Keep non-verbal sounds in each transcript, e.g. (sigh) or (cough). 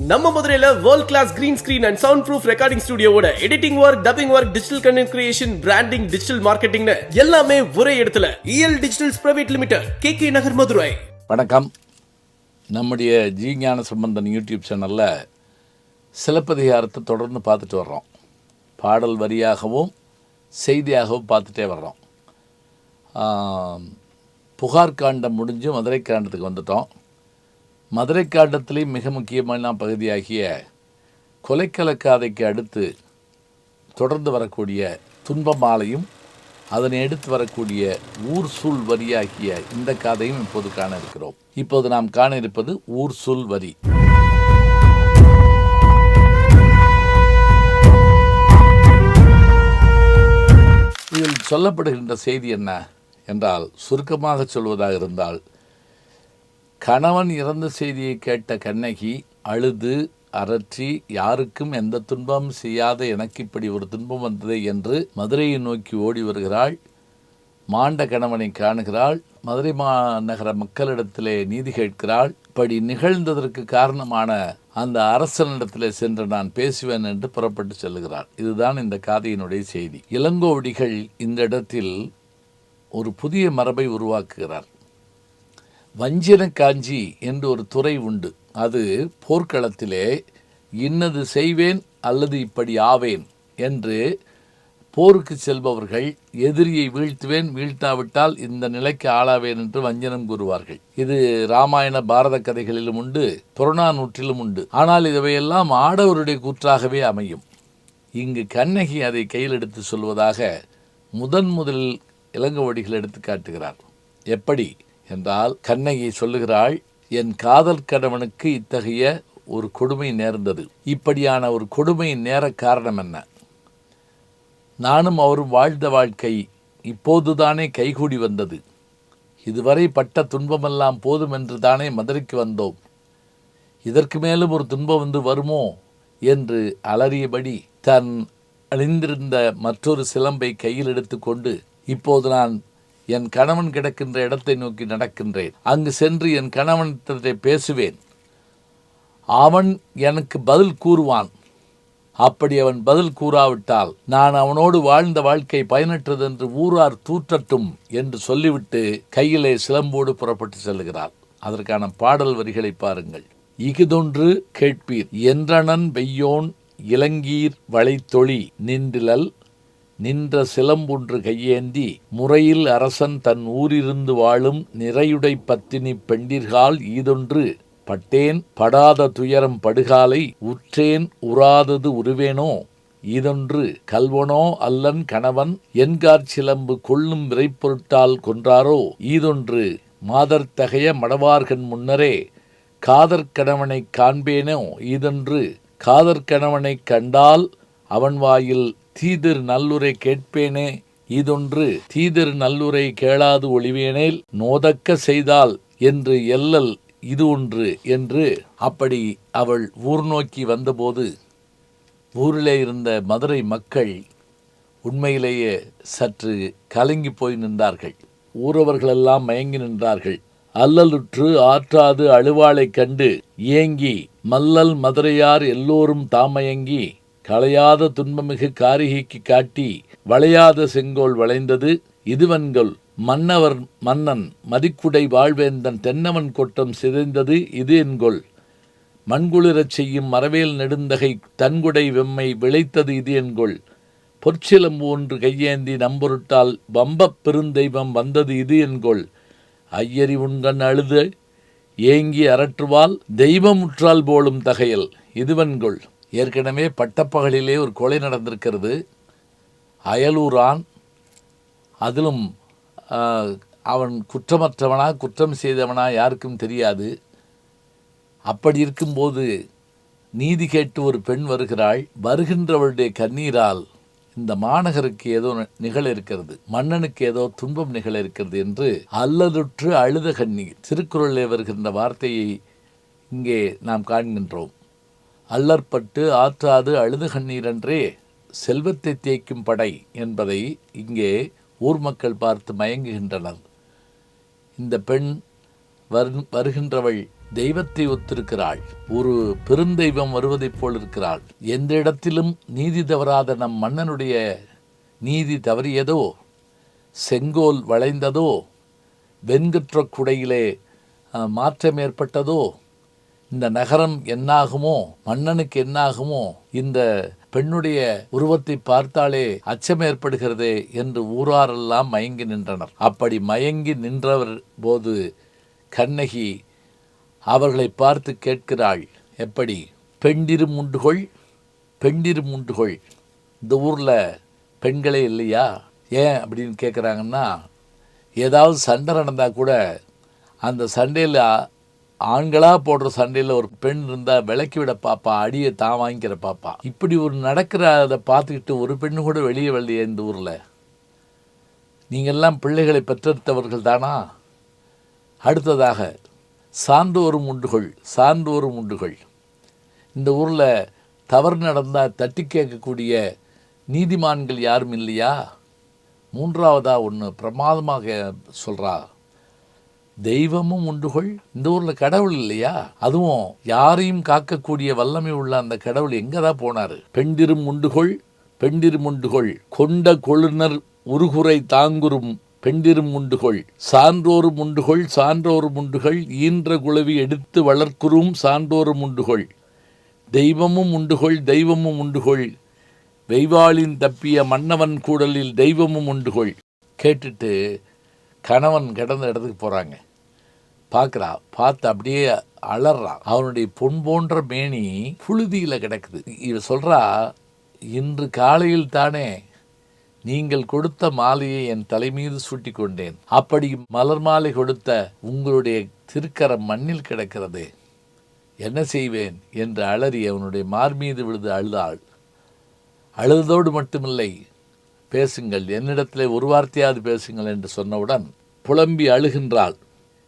நம்ம மதுரையில world class green screen and soundproof recording ஸ்டுடியோட editing work dubbing work digital content creation branding digital marketing எல்லாமே ஒரே இடத்துல. EL digitals private limited K K Nagar Madurai வணக்கம். நம்முடைய ஜீஞான Sampanthan YouTube சேனலில் சிலப்பதிகாரத்தை தொடர்ந்து பார்த்துட்டு வர்றோம். பாடல் வரியாகவும் செய்தியாகவும் பார்த்துட்டே வர்றோம். புகார் காண்டம் முடிஞ்சு மதுரை காண்டத்துக்கு வந்துட்டோம். மதுரை காண்டத்திலேயும் மிக முக்கியமான பகுதியாகிய கொலைக்கலக்காதைக்கு அடுத்து தொடர்ந்து வரக்கூடிய துன்பமாலையும் அதனை எடுத்து வரக்கூடிய ஊர் சூழ் வரியாகிய இந்த காதையும் இப்போது காண இருக்கிறோம். இப்போது நாம் காண இருப்பது ஊர் சூழ் வரி. இதில் சொல்லப்படுகின்ற செய்தி என்ன? என்றால் சுருக்கமாக சொல்வதாக இருந்தால் கணவன் இறந்த செய்தியை கேட்ட கண்ணகி அழுது அரற்றி யாருக்கும் எந்த துன்பம் செய்யாத எனக்கு இப்படி ஒரு துன்பம் வந்தது என்று மதுரையை நோக்கி ஓடி வருகிறாள். மாண்ட கணவனை காணுகிறாள். மதுரை மாநகர மக்களிடத்திலே நீதி கேட்கிறாள். இப்படி நிகழ்ந்ததற்கு காரணமான அந்த அரசனிடத்திலே சென்று நான் பேசுவேன் என்று புறப்பட்டு செல்லுகிறாள் இதுதான் இந்த காதையினுடைய செய்தி. இளங்கோவடிகள் இந்த இடத்தில் ஒரு புதிய மரபை உருவாக்குகிறார். வஞ்சின காஞ்சி என்று ஒரு துறை உண்டு. அது போர்க்களத்திலே இன்னது செய்வேன் அல்லது இப்படி ஆவேன் என்று போருக்கு செல்பவர்கள் எதிரியை வீழ்த்துவேன் வீழ்த்தாவிட்டால் இந்த நிலைக்கு ஆளாவேன் என்று வஞ்சனம் கூறுவார்கள். இது ராமாயண பாரத கதைகளிலும் உண்டு புறநானூற்றிலும் உண்டு. ஆனால் இவையெல்லாம் ஆடவருடைய கூற்றாகவே அமையும். இங்கு கண்ணகி அதை கையில் எடுத்து சொல்வதாக முதன் முதலில் இளங்கோவடிகள் எடுத்து காட்டுகிறார். எப்படி? என்றால் கண்ணகி சொல்லுகிறாள் என் காதல் கணவனுக்கு இத்தகைய ஒரு கொடுமை நேர்ந்தது. இப்படியான ஒரு கொடுமை நேர காரணம் என்ன? நானும் அவரும் வாழ்ந்த வாழ்க்கை இப்போதுதானே கைகூடி வந்தது. இதுவரை பட்ட துன்பமெல்லாம் போதும் என்று தானே மதுரைக்கு வந்தோம். இதற்கு மேலும் ஒரு துன்பம் வந்து வருமோ? என்று அலறியபடி தன் அணிந்திருந்த மற்றொரு சிலம்பை கையில் எடுத்துக்கொண்டு இப்போது நான் என் கணவன் கிடக்கின்ற இடத்தை நோக்கி நடக்கின்றேன். அங்கு சென்று என் கணவனிடத்தை பேசுவேன். அவன் எனக்கு பதில் கூறுவான். அப்படி அவன் பதில் கூறாவிட்டால் நான் அவனோடு வாழ்ந்த வாழ்க்கை பயனற்றது என்று ஊரார் தூற்றட்டும் என்று சொல்லிவிட்டு கையிலே சிலம்போடு புறப்பட்டு செல்கிறார். அதற்கான பாடல் வரிகளை பாருங்கள். இகுதொன்று கேட்பீர். என்றனன் வெய்யோன் இளங்கீர் வளைத்தொழி நின்றிலல் நின்ற சிலம்பொன்று கையேந்தி முறையில் அரசன் தன் ஊரிருந்து வாழும் நிறையுடை பத்தினி பெண்டிர்கால் ஈதொன்று பட்டேன் படாத துயரம் படுகாலை உற்றேன் உறாதது உருவேனோ? ஈதொன்று கல்வனோ அல்லன் கணவன் என்கார் சிலம்பு கொள்ளும் விரைப்பொருட்டால் கொன்றாரோ? ஈதொன்று மாதர்த்தகைய மடவார்கன் முன்னரே காதற்கணவனைக் காண்பேனோ? ஈதொன்று காதற்கணவனைக் கண்டால் அவன் வாயில் தீதிர் நல்லுரை கேட்பேனே இதொன்று தீதிர் நல்லுரை கேளாது ஒளிவேனேல் நோதக்க செய்தால் என்று எல்லல் இது ஒன்று என்று அப்படி அவள் ஊர் நோக்கி வந்தபோது ஊரிலே இருந்த மதுரை மக்கள் உண்மையிலேயே சற்று கலங்கி போய் நின்றார்கள். ஊரவர்களெல்லாம் மயங்கி நின்றார்கள். அல்லலுற்று ஆற்றாது அழுவாளைக் கண்டு ஏங்கி மல்லல் மதுரையார் எல்லோரும் தாமயங்கி களையாத துன்பமிகு காரிகைக்கு காட்டி வளையாத செங்கோல் வளைந்தது. இதுவன்கொல் மன்னவர் மன்னன் மதிக்குடை வாழ்வேந்தன் தென்னவன் கொட்டம் சிதைந்தது இது என்கொள் மண்குளிரச் செய்யும் மரவேல் நெடுந்தகை தன்குடை வெம்மை விளைத்தது இது என்கொள் பொற்சிலம்பு ஒன்று கையேந்தி நம்பொருட்டால் வம்பப் பெருந்தெய்வம் வந்தது இது என்கொள் ஐயரி உண்கண் அழுது ஏங்கி அரற்றுவால் தெய்வமுற்றால் போலும் தகையல். இதுவன்கொள் ஏற்கனவே பட்டப்பகலிலே ஒரு கொலை நடந்திருக்கிறது. அயலூரான் அதிலும் அவன் குற்றமற்றவனா குற்றம் செய்தவனா யாருக்கும் தெரியாது. அப்படி இருக்கும்போது நீதி கேட்டு ஒரு பெண் வருகிறாள். வருகின்றவளுடைய கண்ணீரால் இந்த மாநகருக்கு ஏதோ நிகழ இருக்கிறது. மன்னனுக்கு ஏதோ துன்பம் நிகழ இருக்கிறது என்று அல்லதுற்று அழுத கண்ணீர். திருக்குறளில் வருகின்ற வார்த்தையை இங்கே நாம் காண்கின்றோம். அல்லற்பட்டு ஆற்றாது அழுது கண்ணீரன்றே செல்வத்தை தேய்க்கும் படை என்பதை இங்கே ஊர் மக்கள் பார்த்து மயங்குகின்றனர். இந்த பெண் வரு வருகின்றவள் தெய்வத்தை ஒத்திருக்கிறாள். ஒரு பெருந்தெய்வம் வருவதைப் போல் இருக்கிறாள் எந்த இடத்திலும் நீதி தவறாத நம் மன்னனுடைய நீதி தவறியதோ செங்கோல் வளைந்ததோ வெண்கற்ற குடையிலே மாற்றம் ஏற்பட்டதோ இந்த நகரம் என்னாகுமோ மன்னனுக்கு என்னாகுமோ இந்த பெண்ணுடைய உருவத்தை பார்த்தாலே அச்சம் ஏற்படுகிறதே என்று ஊராரெல்லாம் மயங்கி நின்றனர். அப்படி மயங்கி நின்றவர் போது கண்ணகி அவர்களை பார்த்து கேட்கிறாள் எப்படி? பெண்டிரு முண்டுகொள் பெண்டிரு முண்டுகொள் இந்த ஊரில் பெண்களே இல்லையா? ஏன்? அப்படின்னு கேட்குறாங்கன்னா ஏதாவது சண்டை நடந்தால் கூட அந்த சண்டையில் ஆண்களாக போடுற சண்டையில் ஒரு பெண் இருந்தால் விலக்கி விட பாப்பா அடியை தான் வாங்கிக்கிற பாப்பா. இப்படி ஒரு நடக்கிற அதை பார்த்துக்கிட்டு ஒரு பெண்ணு கூட வெளியே வரலையே இந்த ஊரில். நீங்கள்லாம் பிள்ளைகளை பெற்றெடுத்தவர்கள் தானா? அடுத்ததாக சான்றோரும் உண்டுகள் சான்றோரும் உண்டுகள். இந்த ஊரில் தவறு நடந்தால் தட்டி கேட்கக்கூடிய நீதிமான்கள் யாரும் இல்லையா? மூன்றாவதாக ஒன்று பிரமாதமாக சொல்கிறா தெய்வமும் உண்டுகொள் இந்த ஊரில் கடவுள் இல்லையா? அதுவும் யாரையும் காக்கக்கூடிய வல்லமை உள்ள அந்த கடவுள் எங்கே தான் போனார்? பெண்டிரும் உண்டுகொள் பெண்டிரும் உண்டுகொள் கொண்ட கொழுனர் உருகுறை தாங்குறும் பெண்டிரும் உண்டுகொள் சான்றோரும் உண்டுகொள் சான்றோரும் உண்டுகள் ஈன்ற குளவி எடுத்து வளர்க்குறும் சான்றோரும் உண்டுகொள் தெய்வமும் உண்டுகொள் தெய்வமும் உண்டுகொள் வெய்வாளின் தப்பிய மன்னவன் கூடலில் தெய்வமும் உண்டுகொள் கேட்டுட்டு கணவன் கிடந்த இடத்துக்கு போகிறாங்க பார்க்குறா பார்த்து அப்படியே அலறான். அவனுடைய பொன் போன்ற மேனி புழுதியில் கிடக்குது. இவ சொல்கிறா இன்று காலையில் தானே நீங்கள் கொடுத்த மாலையை என் தலைமீது சூட்டி கொண்டேன் அப்படி மலர் மாலை கொடுத்த உங்களுடைய திருக்கரம் மண்ணில் கிடக்கிறது. என்ன செய்வேன்? என்று அலறி அவனுடைய மார்மீது விழுது அழுதாள். அழுததோடு மட்டுமில்லை பேசுங்கள். என்னிடத்திலே ஒரு வார்த்தையாவது பேசுங்கள் என்று சொன்னவுடன் புலம்பி அழுகின்றாள்.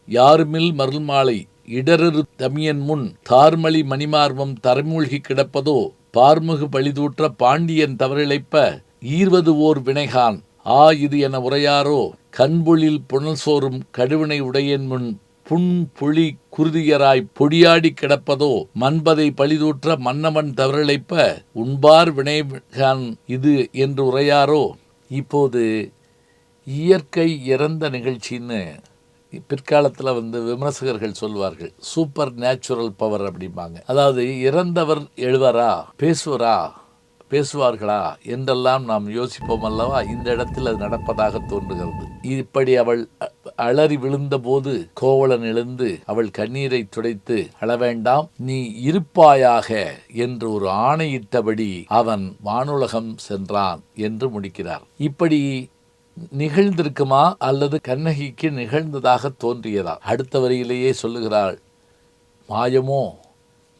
யாருமில் மருள்மாலை? இடரரு தமியன் முன் தார்மலி மணிமார்வம் தரமூழ்கி கிடப்பதோ? பார்முகு பழிதூற்ற பாண்டியன் தவறிழைப்ப ஈர்வது ஓர் வினைகான். ஆ இது என உரையாரோ? கண்புளில் புனல் சோறும் கடுவினை உடையன் முன் புண் புளி குருதியராய் பொடியாடி கிடப்பதோ? மண்பதை பழிதூற்ற மன்னவன் தவறிழைப்ப உண்பார் வினைகான் இது என்று உரையாரோ? இப்போது இயற்கை இறந்த நிகழ்ச்சின்னு பிற்காலத்தில் வந்து விமர்சகர்கள் சொல்வார்கள் சூப்பர் நேச்சுரல் பவர் அப்படிம்பாங்க. அதாவது இறந்தவர் எழுவாரா பேசுவரா பேசுவார்களா என்றெல்லாம் நாம் யோசிப்போம் அல்லவா? இந்த இடத்தில் அது நடப்பதாக தோன்றுகிறது. இப்படி அவள் அலறி விழுந்தபோது கோவலன் எழுந்து அவள் கண்ணீரை துடைத்து அழவேண்டாம் நீ இருப்பாயாக என்று ஒரு ஆணையிட்டபடி அவன் வானுலகம் சென்றான் என்று முடிக்கிறார். இப்படி நிகழ்ந்திருக்குமா அல்லது கண்ணகிக்கு நிகழ்ந்ததாக தோன்றியதா? அடுத்த வரியிலேயே சொல்லுகிறாள் மாயமோ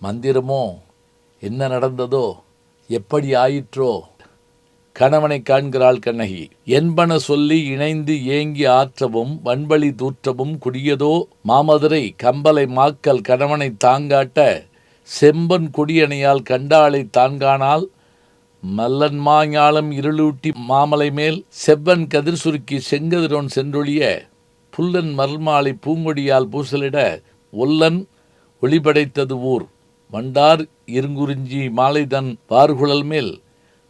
மந்திரமோ என்ன நடந்ததோ எப்படி ஆயிற்றோ? கணவனை காண்கிறாள் கண்ணகி என்பன சொல்லி இணைந்து ஏங்கி ஆற்றவும் வன்பழி தூற்றவும் குடியதோ? மாமதுரை கம்பலை மாக்கல் கணவனை தாங்காட்ட செம்பன் கொடியணையால் கண்டாளை தான்கானால் மல்லன் மாஞாலம் இருளூட்டி மாமலை மேல் செவ்வன் கதிர் சுருக்கி செங்கதிரோன் சென்றொழிய புல்லன் மல்மாலை பூங்கொடியால் பூசலிட ஒல்லன் ஒளிபடைத்தது ஊர். வண்டார் இருங்குறிஞ்சி மாலைதன் வார்குழல் மேல்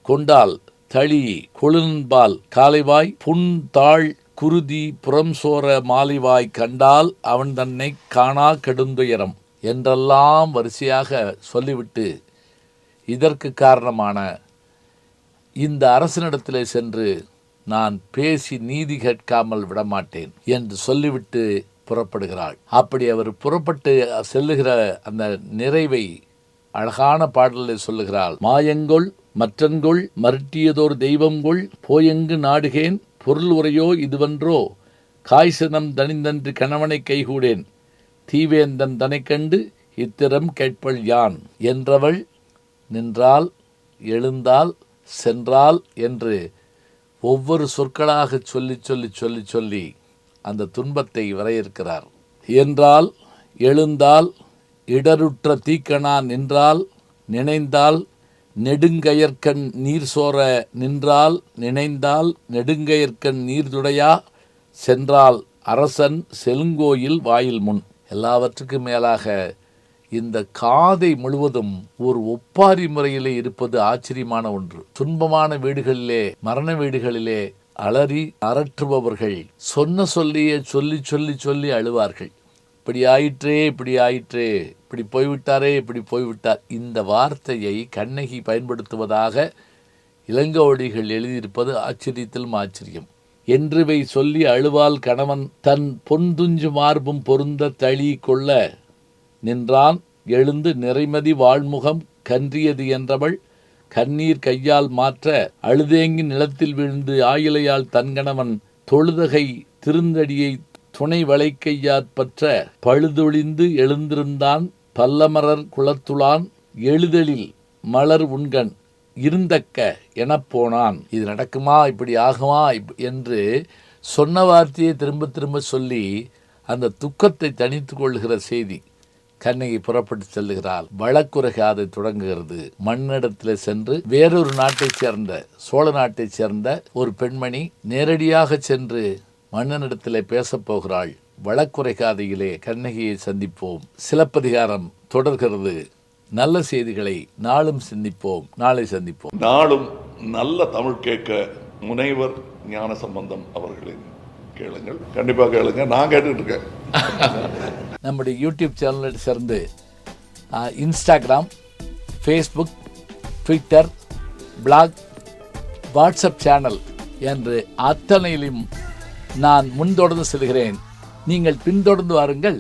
கொண்டால் தளி கொழுன்பால் காலைவாய் புன் தாழ் குருதி புறம் சோர மாலைவாய் கண்டால் அவன் தன்னை காணா கெடுந்துயரம் என்றெல்லாம் வரிசையாக சொல்லிவிட்டு இதற்கு காரணமான இந்த அரசனிடத்திலே சென்று நான் பேசி நீதி கேட்காமல் விடமாட்டேன் என்று சொல்லிவிட்டு புறப்படுகிறாள். அப்படி அவர் புறப்பட்டு செல்லுகிற அந்த நிறைவை அழகான பாடலில் சொல்லுகிறாள். மாயங்கொள் மற்றன்கொள் மருட்டியதோர் தெய்வங்கொள் போயெங்கு நாடுகேன்? பொருள் உரையோ இதுவன்றோ? காய்சனம் தனிந்தன்று கணவனை கைகூடேன். தீவேந்தன் தனை கண்டு இத்திரம் கேட்பள் யான்? என்றவள் நின்றால் எழுந்தால் சென்றால் என்று ஒவ்வொரு சொற்களாக சொல்லி சொல்லி சொல்லி சொல்லி அந்த துன்பத்தை வரையறுக்கிறார். என்றால் எழுந்தால் இடருற்ற தீக்கணா நின்றால் நினைந்தால் நெடுங்கயற்கண் நீர் சோர நின்றால் நினைந்தால் நெடுங்கயற்கண் நீர்துடையா சென்றால் அரசன் செலுங்கோயில் வாயில் முன். எல்லாவற்றுக்கும் மேலாக இந்த காதை முழுவதும் ஒரு ஒப்பாரி முறையிலே இருப்பது ஆச்சரியமான ஒன்று. துன்பமான வீடுகளிலே மரண வீடுகளிலே அலறி அரற்றுபவர்கள் சொன்ன சொல்லியே சொல்லி சொல்லி சொல்லி அழுவார்கள். இப்படி ஆயிற்றே இப்படி ஆயிற்றே இப்படி போய்விட்டாரே இப்படி போய்விட்டார். இந்த வார்த்தையை கண்ணகி பயன்படுத்துவதாக இளங்கோடிகள் எழுதியிருப்பது ஆச்சரியத்திலும் ஆச்சரியம். என்றுவை சொல்லி அழுவால் கணவன் தன் பொன்துஞ்சு மார்பும் பொருந்த தளி கொள்ள நின்றான் எழுந்து நிறைமதி வாழ்முகம் கன்றியது என்றவள் கண்ணீர் கையால் மாற்ற அழுதேங்கி நிலத்தில் விழுந்து ஆயிலையால் தன்கணவன் தொழுதகை திருந்தடியை துணை வளைக்கையாற் பற்ற பழுதொழிந்து எழுந்திருந்தான் பல்லமரர் குளத்துளான் எழுதலில் மலர் உண்கண் இருந்தக்க எனப்போனான் இது நடக்குமா? இப்படி ஆகுமா? இப்- என்று சொன்ன வார்த்தையை திரும்ப திரும்ப சொல்லி அந்த துக்கத்தை தனித்து கொள்கிற செய்தி. கண்ணகி புறப்பட்டு செல்லுகிறாள். வழக்குரைகாதை தொடங்குகிறது. மண்ணிடத்தில் சென்று வேறொரு நாட்டைச் சேர்ந்த சோழ நாட்டைச் சேர்ந்த ஒரு பெண்மணி நேரடியாக சென்று மன்னனிடத்தில் பேசப்போகிறாள் வழக்குரைகாதையிலே கண்ணகியை சந்திப்போம். சிலப்பதிகாரம் தொடர்கிறது. நல்ல செய்திகளை நாளும் சிந்திப்போம். நாளை சந்திப்போம். நாளும் நல்ல தமிழ் கேட்க முனைவர் ஞான சம்பந்தம் அவர்களின் கேளுங்கள். கண்டிப்பாக கேளுங்க. நான் கேட்டுட்டு இருக்கேன். (laughs) நம்முடைய யூடியூப் சேனலை சேர்ந்து Instagram Facebook Twitter blog WhatsApp channel என்று அத்தனையிலும் நான் முன்தொடர்ந்து செல்கிறேன். நீங்கள் பின்தொடர்ந்து வாருங்கள்.